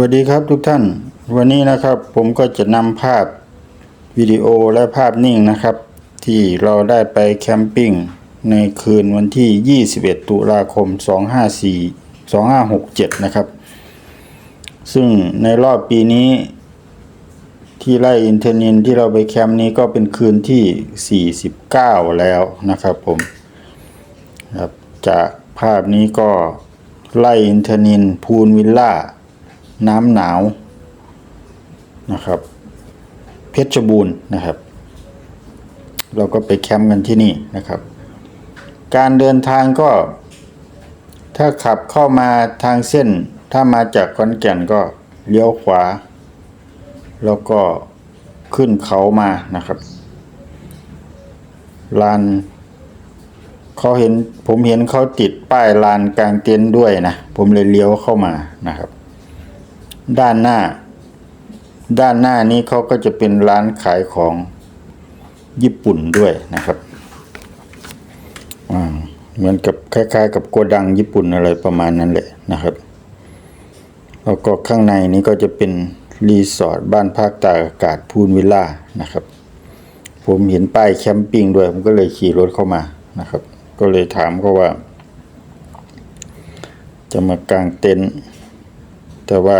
วัสดีครับทุกท่าน วันนี้นะครับผมก็จะนำภาพวิดีโอและภาพนิ่งนะครับ ที่เราได้ไปแคมปิ้งในคืนวันที่ 21 ตุลาคม 254 2567 นะครับ ซึ่งในรอบปีนี้ ที่ไร่อินเทอร์นินที่เราไปแคมป์นี้ก็เป็นคืนที่ 49 แล้วนะครับผมครับจากภาพนี้ก็ไร่อินเทอร์นินพูลวิลล่า น้ำหนาวนะครับ เพชรบูรณ์นะครับ เราก็ไปแคมป์กันที่นี่นะครับ การเดินทางก็ ถ้าขับเข้ามาทางเส้น ถ้ามาจากขอนแก่นก็เลี้ยวขวา แล้วก็ขึ้นเขามานะครับลานเขาเห็นผมเห็นเขาติดป้ายลานกลางเต็นท์ด้วยนะ ผมเลยเลี้ยวเข้ามานะครับ ด้านหน้า ด้านหน้านี้เขาก็จะเป็นร้านขายของญี่ปุ่นด้วยนะครับเหมือนกับคล้ายๆ กับโกดังญี่ปุ่นอะไรประมาณนั้นแหละนะครับแล้วก็ข้างในนี้ก็จะเป็นรีสอร์ทบ้านพักตากอากาศพูนวิลล่านะครับ ผมเห็นป้ายแคมปิ้งด้วย ผมก็เลยขี่รถเข้ามานะครับ ก็เลยถามเขาว่า จะมากางเต็นท์แต่ว่า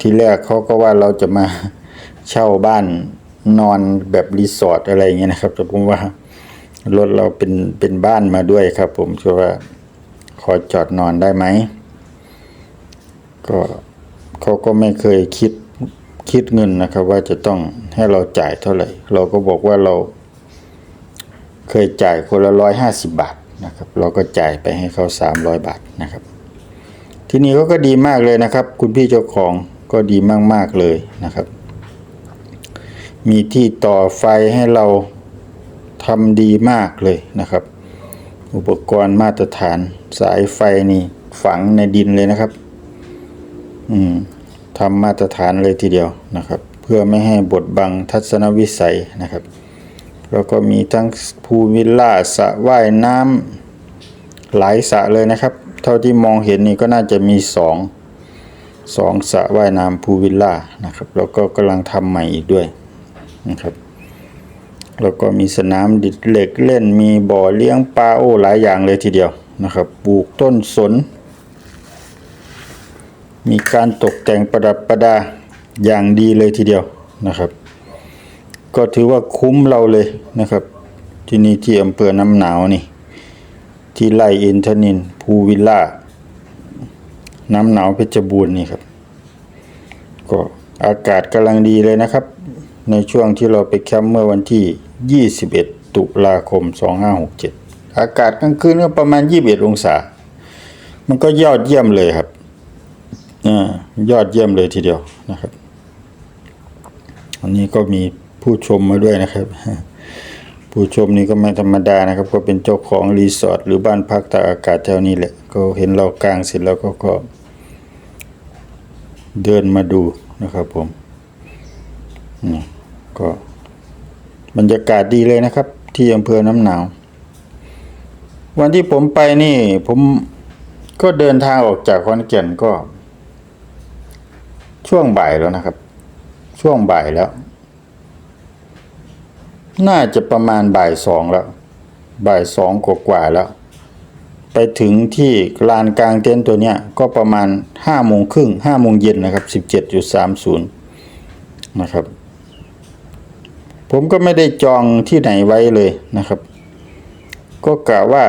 ที่แรกเขาก็ว่าเราจะมาเช่าบ้านนอนแบบรีสอร์ทอะไรเงี้ยนะครับ แต่ผมว่ารถเราเป็นเป็นบ้านมาด้วยครับ ผมก็ว่าขอจอดนอนได้ไหมก็เขาก็ไม่เคยคิดคิดเงินนะครับ ว่าจะต้องให้เราจ่ายเท่าไหร่ เราก็บอกว่าเรา เคยจ่ายคนละร้อยห้าสิบบาทนะครับ เราก็จ่ายไปให้เขาสามร้อยบาทนะครับ ที่นี่เขาก็ดีมากเลยนะครับ คุณพี่เจ้าของ ก็ดีมาก ๆ เลยนะครับ มีที่ต่อไฟให้เราทำดีมากเลยนะครับ อุปกรณ์มาตรฐานสายไฟนี่ฝังในดินเลยนะครับ อืมทำมาตรฐานเลยทีเดียวนะครับ เพื่อไม่ให้บดบังทัศนวิสัยนะครับ แล้วก็มีทั้งพูวิลล่าสระว่ายน้ำหลายสระเลยนะครับ เท่าที่มองเห็นนี่ก็น่าจะมีสอง สองสระว่ายน้ำพูลวิลล่านะครับแล้วก็กำลังทำใหม่อีกด้วยนะครับแล้วก็มีสนามดิดเหล็กเล่นมีบ่อเลี้ยงปลาโอ้หลายอย่างเลยทีเดียวนะครับปลูกต้นสน มีการตกแต่งประดับประดาอย่างดีเลยทีเดียวนะครับ ก็ถือว่าคุ้มเราเลยนะครับ ที่นี่ที่อำเภอน้ำหนาวนี่ ที่ไร่อินทนินภูวิลล่า น้ำหนาวเพชรบูรณ์นี่ครับ ก็อากาศกำลังดีเลยนะครับ ในช่วงที่เราไปแคมป์เมื่อวันที่ 21 ตุลาคม 2567 อากาศกลางคืนก็ประมาณ 21 องศา มันก็ยอดเยี่ยมเลยครับอายอดเยี่ยมเลยทีเดียวนะครับ อันนี้ก็มีผู้ชมมาด้วยนะครับ ผู้ชมนี่ก็ไม่ธรรมดานะครับ ก็เป็นเจ้าของรีสอร์ทหรือบ้านพักตากอากาศแถวนี้แหละ ก็เห็นเรากลางเสร็จแล้วก็ก็ เดินมาดูนะครับผมนี่ก็บรรยากาศดีเลยนะครับ ที่อำเภอน้ำหนาว วันที่ผมไปนี่ ผมก็เดินทางออกจากขอนแก่นก็ ช่วงบ่ายแล้วนะครับ ช่วงบ่ายแล้ว น่าจะประมาณบ่ายสองแล้ว บ่ายสองกว่าๆแล้ว ไปถึงที่ลานกลางเต็นท์ตัวเนี้ยก็ประมาณห้าโมงครึ่งห้าโมงเย็นนะครับสิบเจ็ดจุดสามศูนย์นะครับ ผมก็ไม่ได้จองที่ไหนไว้เลยนะครับ ก็กะว่า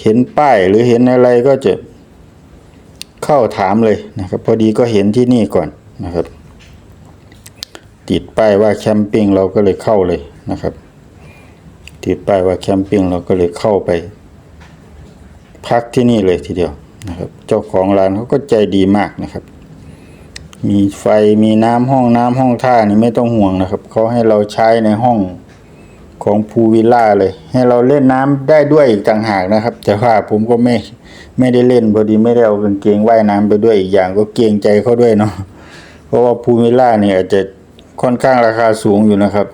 เห็นป้ายหรือเห็นอะไรก็จะเข้าถามเลยนะครับ พอดีก็เห็นที่นี่ก่อนนะครับ ติดป้ายว่าแคมปิ้งเราก็เลยเข้าเลยนะครับ ติดป้ายว่าแคมปิ้งเราก็เลยเข้าไป พักที่นี่เลยทีเดียวนะครับ เจ้าของร้านเขาก็ใจดีมากนะครับ มีไฟมีน้ำห้องน้ำห้องท่านี่ไม่ต้องห่วงนะครับเขาให้เราใช้ในห้องของพูวิลล่าเลย ให้เราเล่นน้ำได้ด้วยอีกต่างหากนะครับ แต่ว่าผมก็ไม่ไม่ได้เล่นพอดีไม่ได้เอากางเกงว่ายน้ำไปด้วยอีกอย่างก็เกรงใจเขาด้วยเนาะเพราะว่าพูวิลล่าเนี่ยอาจจะค่อนข้างราคาสูงอยู่นะครับ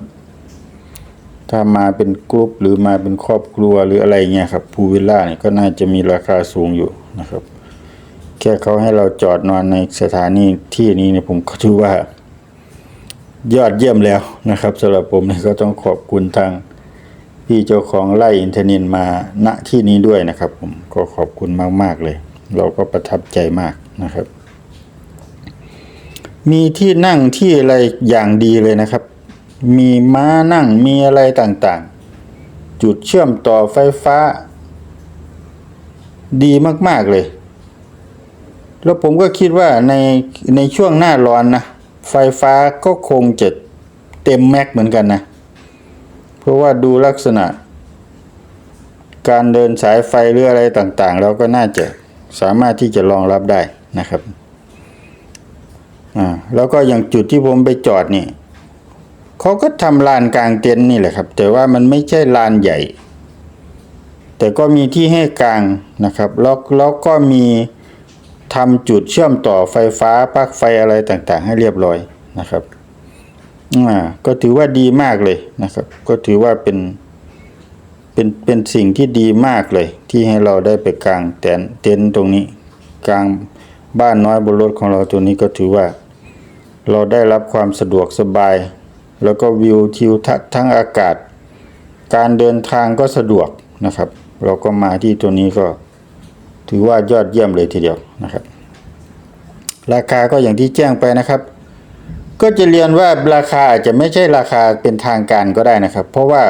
ถ้ามาเป็นกรุ๊ปหรือมาเป็นครอบครัวหรืออะไรเงี้ยครับพูลวิลล่าเนี่ยก็น่าจะมีราคาสูงอยู่นะครับ แค่เขาให้เราจอดนอนในสถานีที่นี้เนี่ยผมก็ถือว่า ยอดเยี่ยมแล้วนะครับสำหรับผมเนี่ยก็ต้องขอบคุณทางพี่เจ้าของไร่อินทนินมาณที่นี้ด้วยนะครับ ผมก็ขอบคุณมาก ๆ เลย เราก็ประทับใจมากนะครับ มีที่นั่งที่อะไรอย่างดีเลยนะครับ มีม้านั่งมีอะไรต่างๆ จุดเชื่อมต่อไฟฟ้า ดีมากๆเลย แล้วผมก็คิดว่าในในช่วงหน้าร้อนนะ ไฟฟ้าก็คงจะเต็มแม็กเหมือนกันนะ เพราะว่าดูลักษณะ การเดินสายไฟหรืออะไรต่างๆ เราก็น่าจะสามารถที่จะรองรับได้นะครับ อ่า แล้วก็อย่างจุดที่ผมไปจอดนี่ เขาก็ทำลานกลางเต็นท์นี่แหละครับ แต่ว่ามันไม่ใช่ลานใหญ่ แต่ก็มีที่ให้กลางนะครับแล้วแล้วก็มีทำจุดเชื่อมต่อไฟฟ้าปลั๊กไฟอะไรต่างๆ ให้เรียบร้อยนะครับอ่าก็ถือว่าดีมากเลยนะครับ ก็ถือว่าเป็นเป็นเป็นสิ่งที่ดีมากเลย ที่ให้เราได้ไปกลางเต็นเต็นท์ตรงนี้ กลางบ้านน้อยบนรถของเราตัวนี้ก็ถือว่า เราได้รับความสะดวกสบาย แล้วก็วิวทิวทัศน์ทั้งอากาศ การเดินทางก็สะดวกนะครับ เราก็มาที่ตัวนี้ก็ถือว่ายอดเยี่ยมเลยทีเดียวนะครับ ราคาก็อย่างที่แจ้งไปนะครับ ก็จะเรียนว่าราคาอาจจะไม่ใช่ราคาเป็นทางการก็ได้นะครับ เพราะว่า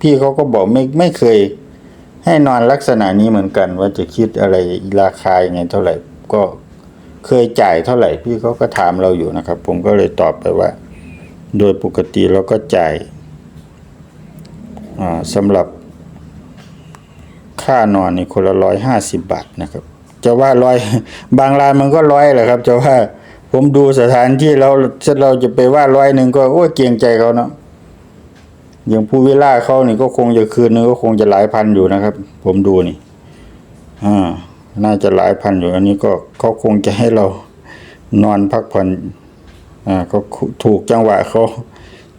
พี่เขาก็บอกไม่ไม่เคยให้นอนลักษณะนี้เหมือนกัน ว่าจะคิดอะไรราคายังไงเท่าไหร่ ก็เคยจ่ายเท่าไหร่ พี่เขาก็ถามเราอยู่นะครับ ผมก็เลยตอบไปว่า โดยปกติเราก็จ่ายสำหรับค่านอนนี่คนละร้อยห้าสิบบาทนะครับ จะว่าร้อยบางรายมันก็ร้อยแหละครับ จะว่าผมดูสถานที่เราเราจะไปว่าร้อยหนึ่งก็โอ้เกรงใจเขาเนาะอย่างผู้วิล่าเขานี่ก็คงจะคืนนึงก็คงจะหลายพันอยู่นะครับ ผมดูนี่อ่าน่าจะหลายพันอยู่ อันนี้ก็เขาคงจะให้เรานอนพักผ่อน อ่าก็ถูกจังหวะเขา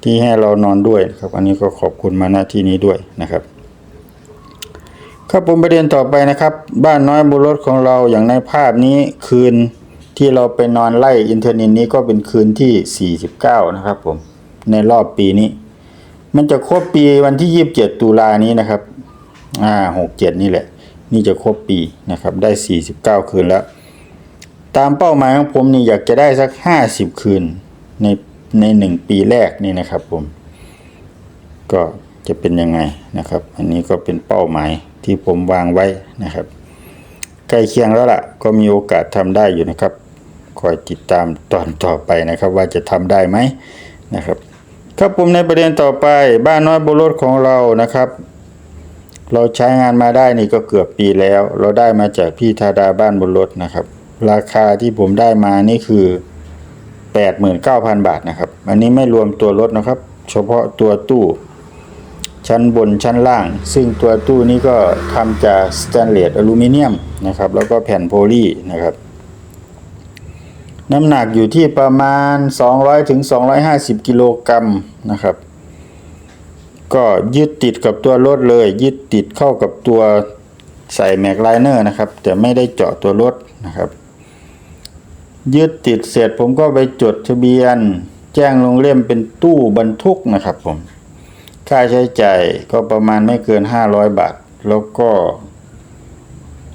ที่ให้เรานอนด้วยครับ อันนี้ก็ขอบคุณมาณที่นี้ด้วยนะครับ ครับผมประเด็นต่อไปนะครับ บ้านน้อยบุรถของเราอย่างในภาพนี้คืนที่เราไปนอนไล่อินเทอร์เน็ตนี้ก็เป็นคืนที่ 49 นะครับผมในรอบปีนี้ มันจะครบปีวันที่ 27 ตุลานี้นะครับอ่า67 นี่แหละ นี่จะครบปีนะครับ ได้ 49 คืนแล้ว ตามเป้าหมายของผมนี่อยากจะได้สัก50คืนในในหนึ่งปีแรกนี่นะครับผม ก็จะเป็นยังไงนะครับ อันนี้ก็เป็นเป้าหมายที่ผมวางไว้นะครับ ใกล้เคียงแล้วล่ะ ก็มีโอกาสทำได้อยู่นะครับคอยติดตามตอนต่อไปนะครับ ว่าจะทำได้ไหมนะครับครับผมในประเด็นต่อไปบ้านน้อยบนรถของเรานะครับ เราใช้งานมาได้นี่ก็เกือบปีแล้ว เราได้มาจากพี่ธาดาบ้านบนรถนะครับ ราคาที่ผมได้มานี่คือ89,000บาทนะครับ อันนี้ไม่รวมตัวรถนะครับ เฉพาะตัวตู้ ชั้นบนชั้นล่าง ซึ่งตัวตู้นี้ก็ทำจากสแตนเลสอลูมิเนียมนะครับ แล้วก็แผ่นโพลีนะครับ น้ำหนักอยู่ที่ประมาณ 200ถึง250 กิโลกรัมนะครับ ก็ยึดติดกับตัวรถเลย ยึดติดเข้ากับตัวใส่แม็กไลเนอร์นะครับ แต่ไม่ได้เจาะตัวรถนะครับ ยึดติดเสร็จผมก็ไปจดทะเบียน แจ้งลงเล่มเป็นตู้บรรทุกนะครับผม ค่าใช้จ่ายก็ประมาณไม่เกิน 500 บาท แล้วก็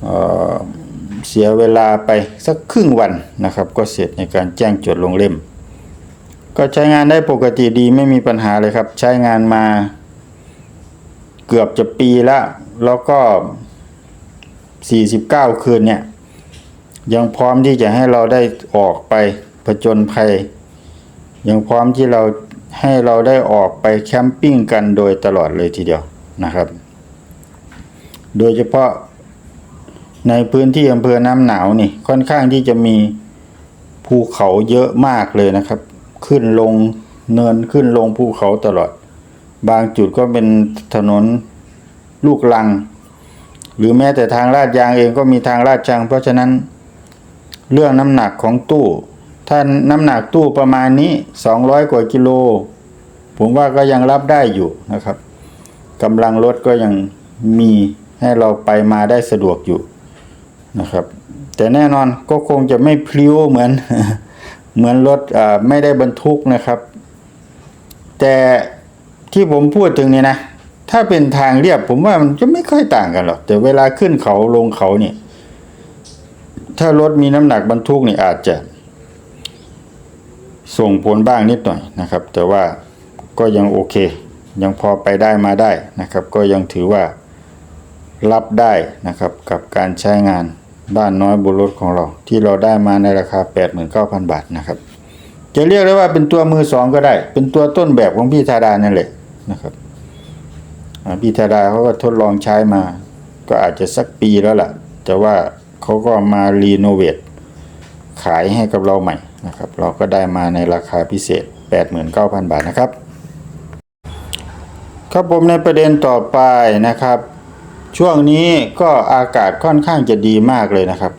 เอ่อเสียเวลาไปสักครึ่งวันนะครับ ก็เสร็จในการแจ้งจดลงเล่ม ก็ใช้งานได้ปกติดีไม่มีปัญหาเลยครับ ใช้งานมาเกือบจะปีล้วแล้วก็ 49 คืนเนี่ย ยังพร้อมที่จะให้เราได้ออกไปผจญภัย ยังพร้อมที่เราให้เราได้ออกไปแคมปิ้งกันโดยตลอดเลยทีเดียวนะครับ โดยเฉพาะในพื้นที่อำเภอน้ำหนาวนี่ค่อนข้างที่จะมีภูเขาเยอะมากเลยนะครับ ขึ้นลงเนินขึ้นลงภูเขาตลอด บางจุดก็เป็นถนนลูกลัง หรือแม้แต่ทางลาดยางเองก็มีทางลาดชังเพราะฉะนั้น เรื่องน้ำหนักของตู้ ถ้าน้ำหนักตู้ประมาณนี้ 200 กว่ากิโล ผมว่าก็ยังรับได้อยู่นะครับกำลังรถก็ยังมีให้เราไปมาได้สะดวกอยู่นะครับ แต่แน่นอนก็คงจะไม่พลิ้วเหมือนเหมือนรถไม่ได้บรรทุกนะครับ แต่ที่ผมพูดถึงนี่นะ ถ้าเป็นทางเรียบผมว่ามันจะไม่ค่อยต่างกันหรอก แต่เวลาขึ้นเขาลงเขาเนี่ย ถ้ารถมีน้ำหนักบรรทุกนี่อาจจะ ส่งผลบ้างนิดหน่อยนะครับ แต่ว่าก็ยังโอเค ยังพอไปได้มาได้นะครับ ก็ยังถือว่ารับได้นะครับกับการใช้งานบ้านน้อยบนรถของเรา ที่เราได้มาในราคา 89,000 บาทนะครับ จะเรียกได้ว่าเป็นตัวมือสองก็ได้ เป็นตัวต้นแบบของพี่ธาดานั่นแหละนะครับพี่ธาดาเขาก็ทดลองใช้มา ก็อาจจะสักปีแล้วล่ะ แต่ว่า เขาก็มารีโนเวทขายให้กับเราใหม่นะครับ เราก็ได้มาในราคาพิเศษ 89,000 บาทนะครับ ครับผมในประเด็นต่อไปนะครับ ช่วงนี้ก็อากาศค่อนข้างจะดีมากเลยนะครับ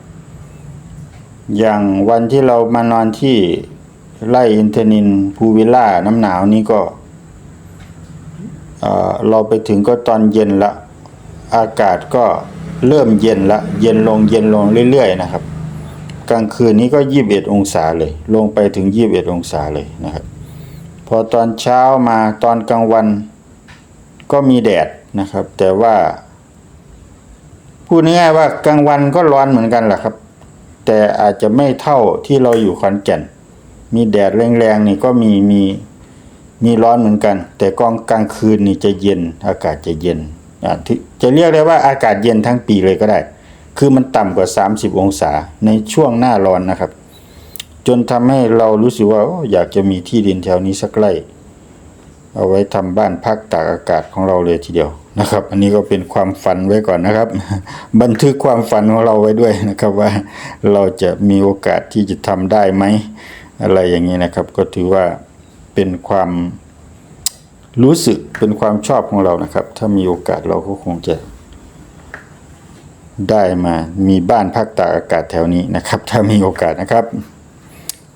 อย่างวันที่เรามานอนที่ไร่อินทนินภูวิลล่าน้ำหนาวนี้ก็เอ่อเราไปถึงก็ตอนเย็นละ อากาศก็ เริ่มเย็นละเย็นลงเย็นลงเรื่อยๆนะครับ กลางคืนนี้ก็ยี่บเอ็ดองศาเลย ลงไปถึงยี่บเอ็ดองศาเลยนะครับ พอตอนเช้ามาตอนกลางวันก็มีแดดนะครับ แต่ว่า พูดง่ายๆว่ากลางวันก็ร้อนเหมือนกันแหละครับ แต่อาจจะไม่เท่าที่เราอยู่ขอนแก่น มีแดดแรงๆนี่ก็มีมีมีร้อนเหมือนกัน แต่กองกลางคืนนี่จะเย็นอากาศจะเย็น จะเรียกได้ว่าอากาศเย็นทั้งปีเลยก็ได้ คือมันต่ำกว่า 30 องศาในช่วงหน้าร้อนนะครับ จนทำให้เรารู้สึกว่าออยากจะมีที่ดินแถวนี้สักไร่เอาไว้ทำบ้านพักตากอากาศของเราเลยทีเดียวนะครับ อันนี้ก็เป็นความฝันไว้ก่อนนะครับ บันทึกความฝันของเราไว้ด้วยนะครับว่าเราจะมีโอกาสที่จะทำได้ไหมอะไรอย่างนี้นะครับ ก็ถือว่าเป็นความ รู้สึกเป็นความชอบของเรานะครับ ถ้ามีโอกาสเราก็คงจะ ได้มามีบ้านพักตากอากาศแถวนี้นะครับ ถ้ามีโอกาสนะครับ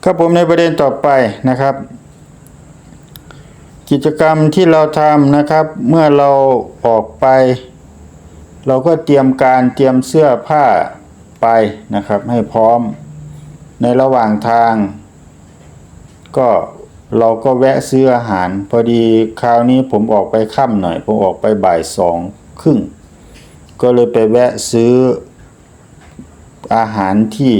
ครับผมในประเด็นต่อไปนะครับ กิจกรรมที่เราทำนะครับ เมื่อเราออกไป เราก็เตรียมการเตรียมเสื้อผ้าไปนะครับ ให้พร้อมในระหว่างทาง ก็ เราก็แวะซื้ออาหาร พอดีคราวนี้ผมออกไปค่ำหน่อย ผมออกไปบ่ายสองครึ่ง ก็เลยไปแวะซื้ออาหารที่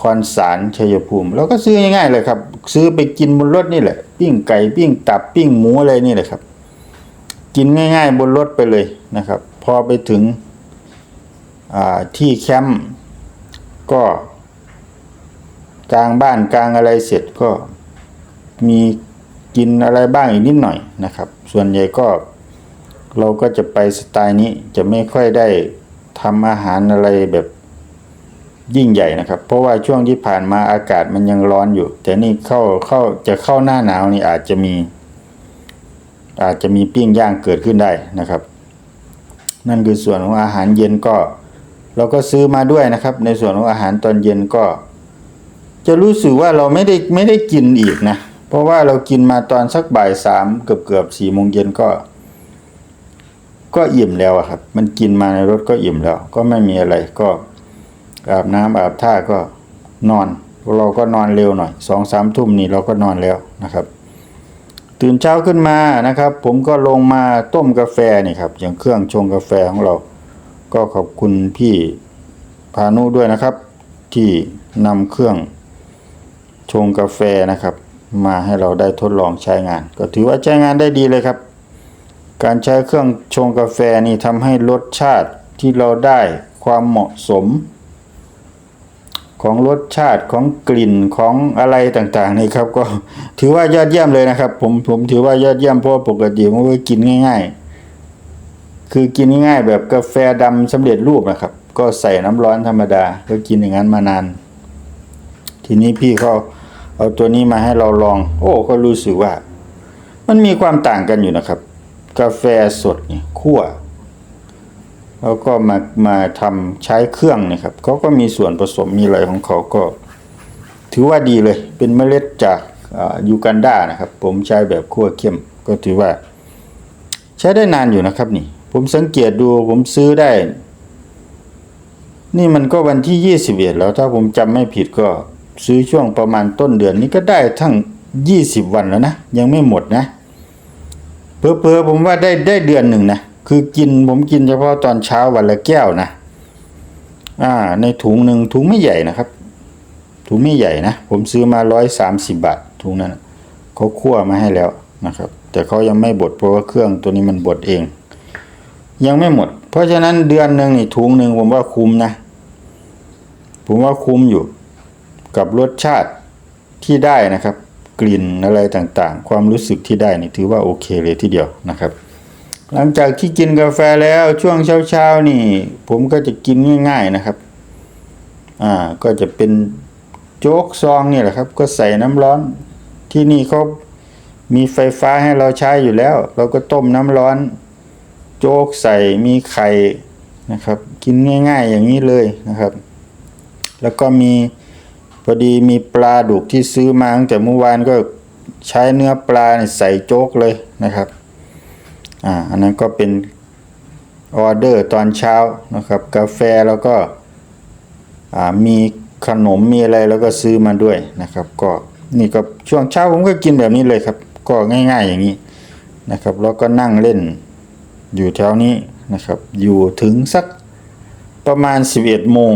คอนสารชัยภูมิ แล้วก็ซื้อง่ายๆเลยครับ ซื้อไปกินบนรถนี่แหละ ปิ้งไก่ปิ้งตับปิ้งหมูอะไรนี่แหละครับ กินง่าย ๆ บนรถไปเลยนะครับ พอไปถึงที่แคมป์ก็กลางบ้านกลางอะไรเสร็จก็ มีกินอะไรบ้างอีกนิดหน่อยนะครับ ส่วนใหญ่ก็เราก็จะไปสไตล์นี้จะไม่ค่อยได้ทำอาหารอะไรแบบยิ่งใหญ่นะครับ เพราะว่าช่วงที่ผ่านมาอากาศมันยังร้อนอยู่ แต่นี่เข้าเข้าจะเข้าหน้าหนาวนี่อาจจะมี อาจจะมีปิ้งย่างเกิดขึ้นได้นะครับ นั่นคือส่วนของอาหารเย็นก็ เราก็ซื้อมาด้วยนะครับ ในส่วนของอาหารตอนเย็นก็ จะรู้สึกว่าเราไม่ได้ไม่ได้กินอีกนะ ราะว่าเรากินมาตอนสักบ่ายสามเกือบเกือบสี่โมงเย็นก็ ก็อิ่มแล้วครับ มันกินมาในรถก็อิ่มแล้ว ก็ไม่มีอะไรก็อาบน้ำอาบท่าก็นอน เราก็นอนเร็วหน่อยสองสามทุ่มนี่เราก็นอนแล้วนะครับ ตื่นเช้าขึ้นมานะครับ ผมก็ลงมาต้มกาแฟนี่ครับ อย่างเครื่องชงกาแฟของเรา ก็ขอบคุณพี่พานุด้วยนะครับ ที่นำเครื่องชงกาแฟนะครับ มาให้เราได้ทดลองใช้งาน ก็ถือว่าใช้งานได้ดีเลยครับ การใช้เครื่องชงกาแฟนี่ทำให้รสชาติที่เราได้ความเหมาะสม ของรสชาติของกลิ่นของอะไรต่างๆนี่ครับ ก็ถือว่ายอดเยี่ยมเลยนะครับ ผมผมถือว่ายอดเยี่ยมเพราะปกติผมก็กินง่าย ๆ คือกินง่ายๆแบบกาแฟดำสำเร็จรูปนะครับ ก็ใส่น้ำร้อนธรรมดา ก็กินอย่างนั้นมานาน ทีนี้พี่เขา เอาตัวนี้มาให้เราลอง โอ้ก็รู้สึกว่า มันมีความต่างกันอยู่นะครับ กาแฟสดนี่คั่ว แล้วก็มามาทำใช้เครื่องนี่ครับเขาก็มีส่วนผสมมีอะไรของเขาก็ ถือว่าดีเลย เป็นเมล็ดจากยูกันดานะครับ ผมใช้แบบคั่วเข้มก็ถือว่า ใช้ได้นานอยู่นะครับนี่ ผมสังเกตดูผมซื้อได้ นี่มันก็วันที่ยี่สิบเอ็ดแล้วถ้าผมจำไม่ผิดก็ ซื้อช่วงประมาณต้นเดือนนี้ก็ได้ทั้งยี่สิบวันแล้วนะ ยังไม่หมดนะเพอเพอๆผมว่าได้ได้เดือนหนึ่งนะ คือกินผมกินเฉพาะตอนเช้าวันละแก้วนะ อ่า ในถุงหนึ่งถุงไม่ใหญ่นะครับ ถุงไม่ใหญ่นะ ผมซื้อมาร้อยสามสิบบาท ถุงนั้นเขาคั่วมาให้แล้วนะครับ แต่เขายังไม่บดเพราะว่าเครื่องตัวนี้มันบดเอง ยังไม่หมด เพราะฉะนั้นเดือนหนึ่งนี่ถุงหนึ่งผมว่าคุ้มนะ ผมว่าคุ้มอยู่ กับรสชาติที่ได้นะครับ กลิ่นอะไรต่างๆ ความรู้สึกที่ได้นี่ถือว่าโอเคเลยทีเดียวนะครับ หลังจากที่กินกาแฟแล้วช่วงเช้าๆนี่ ผมก็จะกินง่าย ๆนะครับอ่าก็จะเป็นโจ๊กซองนี่แหละครับ ก็ใส่น้ำร้อนที่นี่เขามีไฟฟ้าให้เราใช้อยู่แล้ว เราก็ต้มน้ำร้อน โจ๊กใส่มีไข่นะครับ กินง่าย ๆ อย่างนี้เลยนะครับ แล้วก็มี พอดีมีปลาดุกที่ซื้อมาตั้งแต่เมื่อวานก็ใช้เนื้อปลาใส่โจ๊กเลยนะครับ อ่า อันนั้นก็เป็นออเดอร์ตอนเช้านะครับ กาแฟแล้วก็ อ่า มีขนมมีอะไรแล้วก็ซื้อมาด้วยนะครับ ก็นี่ก็ช่วงเช้าผมก็กินแบบนี้เลยครับ ก็ง่ายๆอย่างนี้นะครับ แล้วก็นั่งเล่นอยู่แถวนี้นะครับ อยู่ถึงสักประมาณ 11โมง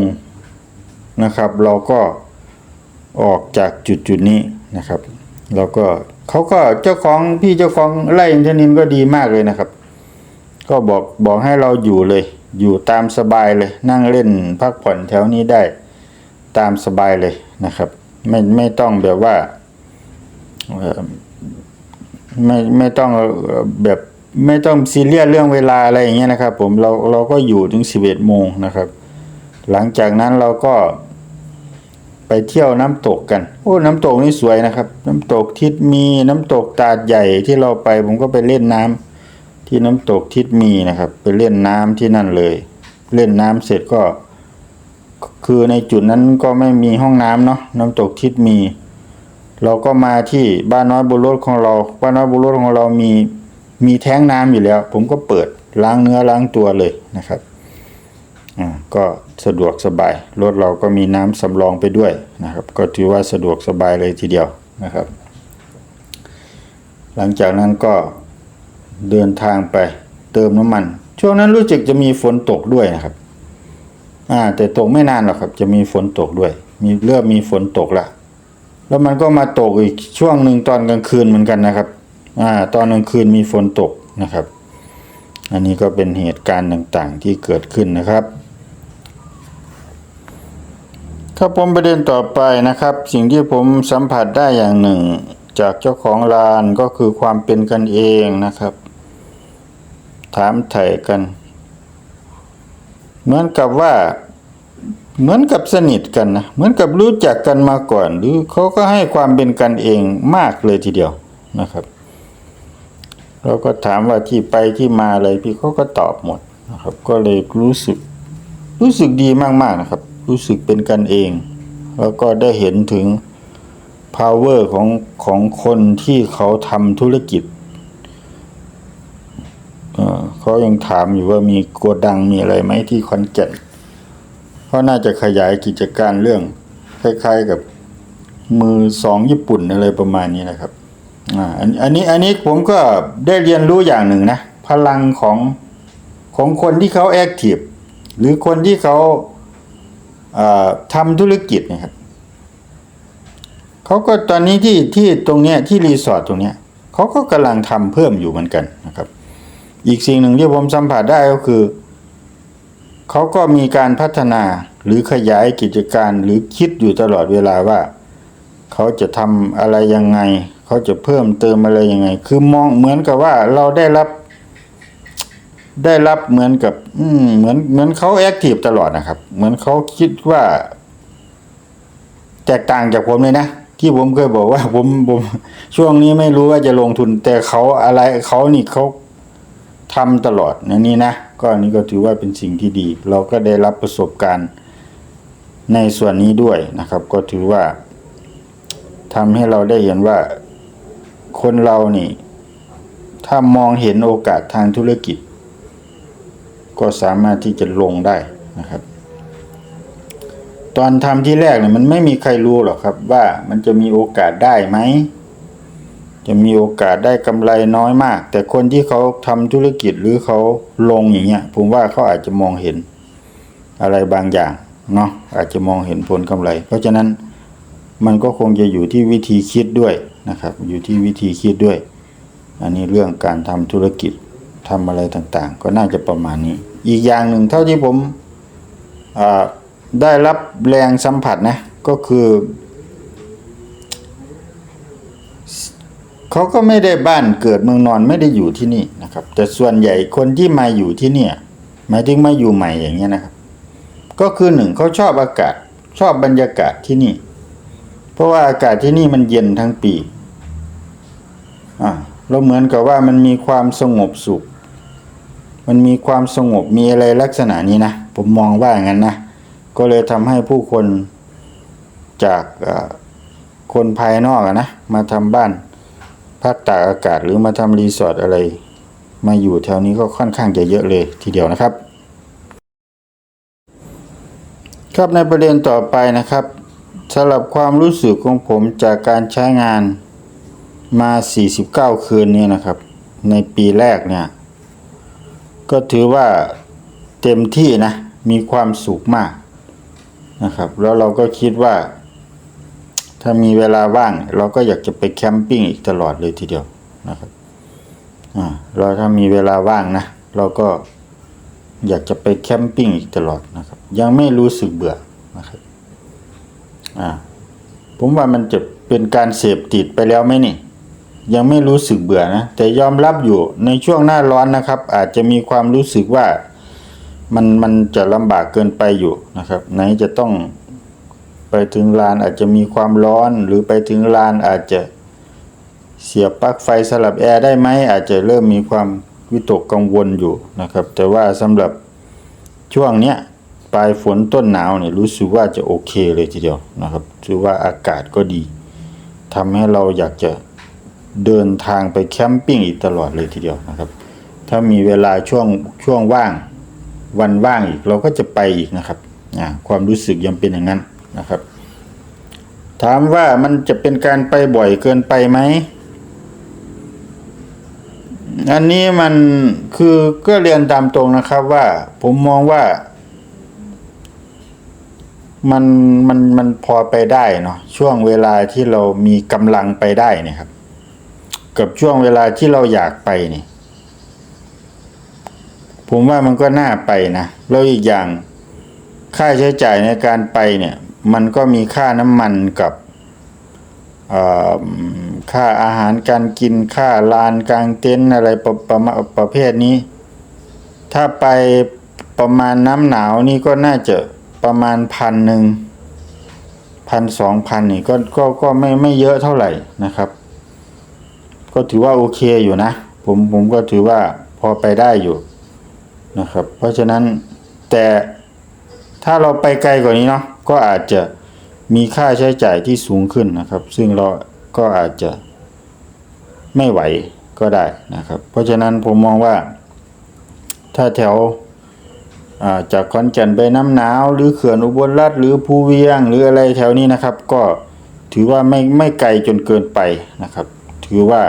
นะครับ เราก็ ออกจากจุดจุดนี้นะครับเราก็เขาก็เจ้าของพี่เจ้าของไร่อินทนินก็ดีมากเลยนะครับ ก็บอกบอกให้เราอยู่เลย อยู่ตามสบายเลย นั่งเล่นพักผ่อนแถวนี้ได้ตามสบายเลยนะครับ ไม่ไม่ต้องแบบว่าไม่ไม่ต้องแบบไม่ต้องซีเรียสเรื่องเวลาอะไรอย่างเงี้ยนะครับ ผมเราเราก็อยู่ถึงสิบเอ็ดโมงนะครับ หลังจากนั้นเราก็ ไปเที่ยวน้ำตกกัน โอ้ น้ำตกนี่สวยนะครับ น้ำตกทิศมีน้ำตกตาดใหญ่ที่เราไป ผมก็ไปเล่นน้ำที่น้ำตกทิศมีนะครับ ไปเล่นน้ำที่นั่นเลย เล่นน้ำเสร็จก็ คือในจุดนั้นก็ไม่มีห้องน้ำเนาะน้ำตกทิศมี เราก็มาที่บ้านน้อยบุรถของเรา บ้านน้อยบุรถของเรามีมีแท้งน้ำอยู่แล้ว ผมก็เปิดล้างเนื้อล้างตัวเลยนะครับ ก็สะดวกสบาย รถเราก็มีน้ำสำรองไปด้วยนะครับ ก็ถือว่าสะดวกสบายเลยทีเดียวนะครับ หลังจากนั้นก็เดินทางไปเติมน้ำมัน ช่วงนั้นรู้สึกจะมีฝนตกด้วยนะครับอ่าแต่ตกไม่นานหรอกครับ จะมีฝนตกด้วย มีเริ่มมีฝนตกละแล้วมันก็มาตกอีกช่วงหนึ่งตอนกลางคืนเหมือนกันนะครับอ่าตอนกลางคืนมีฝนตกนะครับ อันนี้ก็เป็นเหตุการณ์ต่างๆที่เกิดขึ้นนะครับ ครับผมประเด็นต่อไปนะครับ สิ่งที่ผมสัมผัสได้อย่างหนึ่ง จากเจ้าของร้านก็คือความเป็นกันเองนะครับ ถามไถ่กัน เหมือนกับว่า เหมือนกับสนิทกันนะเหมือนกับรู้จักกันมาก่อน หรือเขาก็ให้ความเป็นกันเองมากเลยทีเดียวนะครับ เราก็ถามว่าที่ไปที่มาอะไรพี่เขาก็ตอบหมดนะครับ ก็เลยรู้สึก รู้สึกดีมากๆนะครับ รู้สึกเป็นกันเอง แล้วก็ได้เห็นถึง power ของของคนที่เขาทำธุรกิจเขายังถามอยู่ว่ามีโกดังมีอะไรไหมที่ขอนแก่นเขาน่าจะขยายกิจการเรื่อง คล้ายๆกับมือสองญี่ปุ่นอะไรประมาณนี้นะครับอ่าอันนี้อันนี้ผมก็ได้เรียนรู้อย่างหนึ่งนะ พลังของของคนที่เขาแอคทีฟหรือคนที่เขา ทำธุรกิจนะครับเขาก็ตอนนี้ที่ที่ตรงเนี้ยที่รีสอร์ทตรงเนี้ยเขาก็กำลังทำเพิ่มอยู่เหมือนกันนะครับ อีกสิ่งหนึ่งที่ผมสัมผัสได้ก็คือเขาก็มีการพัฒนาหรือขยายกิจการหรือคิดอยู่ตลอดเวลาว่าเขาจะทำอะไรยังไง เขาจะเพิ่มเติมอะไรยังไง คือมองเหมือนกับว่าเราได้รับ ได้รับเหมือนกับ อืมเหมือนเหมือนเขาแอคทีฟตลอดนะครับ เหมือนเขาคิดว่า แตกต่างจากผมเลยนะที่ผมเคยบอกว่า ผมผมช่วงนี้ไม่รู้ว่าจะลงทุน แต่เขาอะไรเขานี่เขาทำตลอดนะนี่นะก็อันนี้ก็ถือว่าเป็นสิ่งที่ดี เราก็ได้รับประสบการณ์ในส่วนนี้ด้วยนะครับ ก็ถือว่าทำให้เราได้เห็นว่าคนเรานี่ ถ้ามองเห็นโอกาสทางธุรกิจ ก็สามารถที่จะลงได้นะครับ ตอนทำที่แรกเนี่ยมันไม่มีใครรู้หรอกครับว่ามันจะมีโอกาสได้ไหมจะมีโอกาสได้กำไรน้อยมาก แต่คนที่เขาทำธุรกิจหรือเขาลงอย่างเงี้ยผมว่าเขาอาจจะมองเห็นอะไรบางอย่างเนาะอาจจะมองเห็นผลกำไร เพราะฉะนั้นมันก็คงจะอยู่ที่วิธีคิดด้วยนะครับ อยู่ที่วิธีคิดด้วย อันนี้เรื่องการทำธุรกิจทำอะไรต่างๆ ก็น่าจะประมาณนี้ อีกอย่างหนึ่งเท่าที่ผมได้รับแรงสัมผัสนะก็คือเขาก็ไม่ได้บ้านเกิดเมืองนอนไม่ได้อยู่ที่นี่นะครับ แต่ส่วนใหญ่คนที่มาอยู่ที่เนี่ยหมายถึงมาอยู่ใหม่อย่างเงี้ยนะครับ ก็คือหนึ่งเขาชอบอากาศชอบบรรยากาศที่นี่ เพราะว่าอากาศที่นี่มันเย็นทั้งปีอ่าเราเหมือนกับว่ามันมีความสงบสุข มันมีความสงบมีอะไรลักษณะนี้นะ ผมมองว่าอย่างนั้นนะ ก็เลยทำให้ผู้คนจากคนภายนอกนะ มาทำบ้านพักตากอากาศหรือมาทำรีสอร์ทอะไร มาอยู่แถวนี้ก็ค่อนข้างจะเยอะเลยทีเดียวนะครับ ครับในประเด็นต่อไปนะครับสำหรับความรู้สึกของผมจากการใช้งานมา 49 คืนนี้นะครับ ในปีแรกเนี่ย ก็ถือว่าเต็มที่นะ มีความสุขมากนะครับ แล้วเราก็คิดว่า ถ้ามีเวลาว่าง เราก็อยากจะไปแคมปิ้งอีกตลอดเลยทีเดียวนะครับอ่าเราถ้ามีเวลาว่างนะ เราก็อยากจะไปแคมปิ้งอีกตลอดนะครับ ยังไม่รู้สึกเบื่อนะครับอ่าผมว่ามันจะเป็นการเสพติดไปแล้วไหมนี่ ยังไม่รู้สึกเบื่อนะ แต่ยอมรับอยู่ในช่วงหน้าร้อนนะครับ อาจจะมีความรู้สึกว่ามันมันจะลำบากเกินไปอยู่นะครับ ไหนจะต้องไปถึงลานอาจจะมีความร้อนหรือไปถึงลานอาจจะเสียบปลั๊กไฟสลับแอร์ได้ไหมอาจจะเริ่มมีความวิตกกังวลอยู่นะครับ แต่ว่าสำหรับช่วงเนี้ยปลายฝนต้นหนาวเนี่ยรู้สึกว่าจะโอเคเลยทีเดียวนะครับถือว่าอากาศก็ดีทำให้เราอยากจะ เดินทางไปแคมปิ้งอีกตลอดเลยทีเดียวนะครับ ถ้ามีเวลาช่วงช่วงว่างวันว่างอีกเราก็จะไปอีกนะครับความรู้สึกยังเป็นอย่างนั้นนะครับ ถามว่ามันจะเป็นการไปบ่อยเกินไปไหมอันนี้มันคือก็เรียนตามตรงนะครับว่าผมมองว่า มันมันมันพอไปได้เนาะช่วงเวลาที่เรามีกำลังไปได้เนี่ยครับ กับช่วงเวลาที่เราอยากไปนี่ ผมว่ามันก็น่าไปนะแล้วอีกอย่างค่าใช้จ่ายในการไปเนี่ย มันก็มีค่าน้ำมันกับค่าอาหารการกินค่าลานกลางเต็นท์อะไรประประมาประเภทนี้ ถ้าไปประมาณน้ำหนาวนี่ก็น่าจะประมาณพันหนึ่งพันสองพันนี่ก็ก็ก็ไม่ไม่เยอะเท่าไหร่นะครับ ก็ถือว่าโอเคอยู่นะ ผมผมก็ถือว่าพอไปได้อยู่นะครับ เพราะฉะนั้นแต่ถ้าเราไปไกลกว่านี้เนาะก็อาจจะมีค่าใช้จ่ายที่สูงขึ้นนะครับ ซึ่งเราก็อาจจะไม่ไหวก็ได้นะครับ เพราะฉะนั้นผมมองว่า ถ้าแถวาจากขอนแก่นไปน้ำหนาว หรือเขื่อนอุบลรัฐหรือภูเวียง หรืออะไรแถวนี้นะครับ ก็ถือว่าไม่ไม่ไกลจนเกินไปนะครับ ถือว่า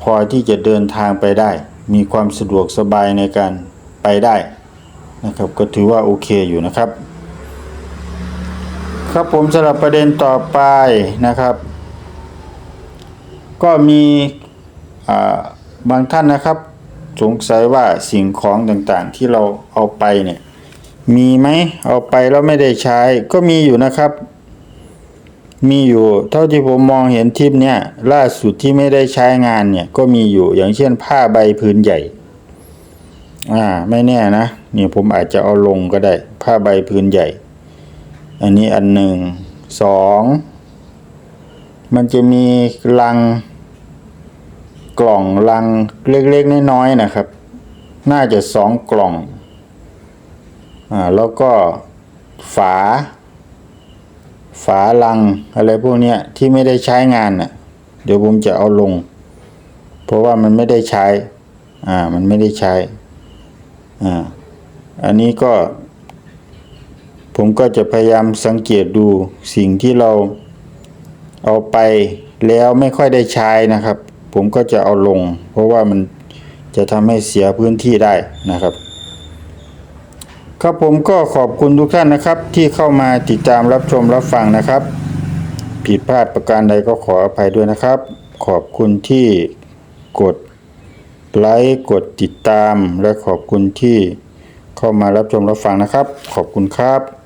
พอที่จะเดินทางไปได้ มีความสะดวกสบายในการไปได้นะครับ ก็ถือว่าโอเคอยู่นะครับ ครับผมสำหรับประเด็นต่อไปนะครับ ก็มีบางท่านนะครับ สงสัยว่าสิ่งของต่างๆที่เราเอาไปเนี่ยมีไหมเอาไปแล้วไม่ได้ใช้ก็มีอยู่นะครับ มีอยู่เท่าที่ผมมองเห็นทิปเนี่ยล่าสุดที่ไม่ได้ใช้งานเนี่ยก็มีอยู่อย่างเช่นผ้าใบพื้นใหญ่ อ่าไม่แน่นะนี่ผมอาจจะเอาลงก็ได้ ผ้าใบพื้นใหญ่ อันนี้อันหนึ่งสองมันจะมีลังกล่องลังเล็กๆน้อยๆนะครับ น่าจะสองกล่องอ่าแล้วก็ฝา ฝาลังอะไรพวกเนี้ยที่ไม่ได้ใช้งานน่ะ เดี๋ยวผมจะเอาลง เพราะว่ามันไม่ได้ใช้ อ่า มันไม่ได้ใช้ อ่า อันนี้ก็ ผมก็จะพยายามสังเกตดูสิ่งที่เราเอาไปแล้วไม่ค่อยได้ใช้นะครับ ผมก็จะเอาลง เพราะว่ามันจะทำให้เสียพื้นที่ได้นะครับ ครับผมก็ขอบคุณทุกท่านนะครับ ที่เข้ามาติดตามรับชมรับฟังนะครับ ผิดพลาดประการใดก็ขออภัยด้วยนะครับ ขอบคุณที่กดไลค์กดติดตาม และขอบคุณที่เข้ามารับชมรับฟังนะครับ ขอบคุณครับ